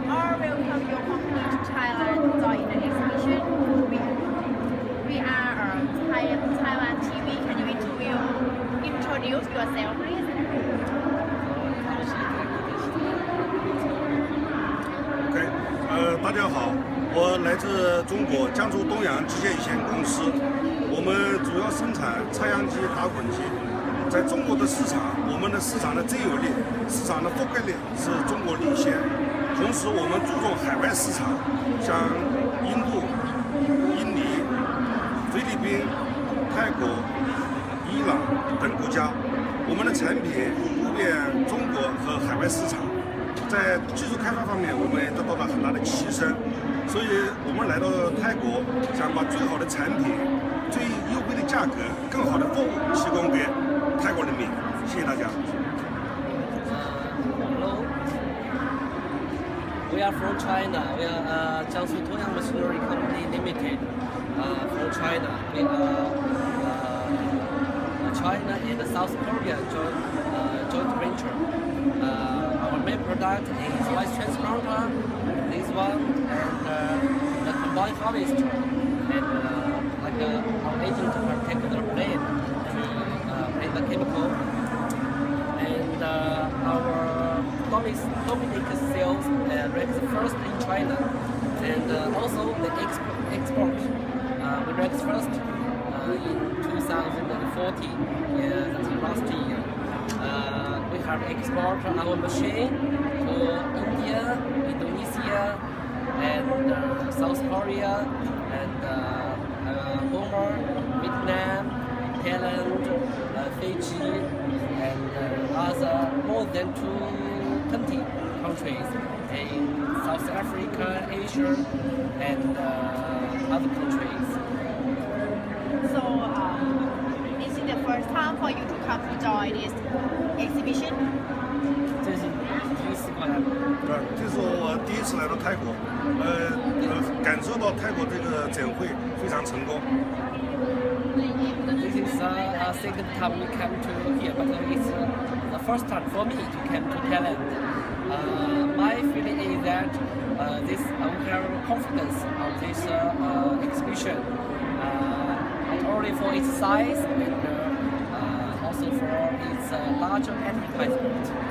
we are a tired tired tv can you introduce yourself ok 呃，大家好，我来自中国江苏东阳机械有限公司，我们主要生产插秧机、打捆机。在中国的市场，我们的市场的占有率、市场的覆盖率是中国领先。同时，我们注重海外市场，像印度、印尼、菲律宾、泰国、伊朗等国家，我们的产品普遍中国和海外市场。在技术开发方面，我们也得到了很大的提升，所以我们来到泰国，想把最好的产品、最优惠的价格、更好的服务提供给泰国人民。谢谢大家。We are from China. We are uh, Jiangsu Toyang Machinery Company Limited uh, from China. We are uh, China and South Korea joint, uh, joint venture. Uh, main product is rice transplanter, this one, and uh, the combined harvester, and uh, like uh, our agent the plane to uh, the chemical, and uh, our Dominic, Uh, first in China, and uh, also the export. export uh, we ranked first uh, in 2014, yeah, that's last year. Uh, we have export our machine to India, Indonesia, and uh, South Korea, and uh, uh, Burma, Vietnam, Thailand, Fiji, and other more than 20 countries in South Africa, Asia, and uh, other countries. So, um, this is the first time for you to come to join this exhibition. 这是第一次过来吗？对，这是我第一次来到泰国，呃呃，感受到泰国这个展会非常成功。 This is uh, a second time we came to here, but it's uh, the first time for me to come to Thailand. Uh, my feeling is that uh, this uh, I have confidence of this exhibition, not only for its size but also for its larger advertisement.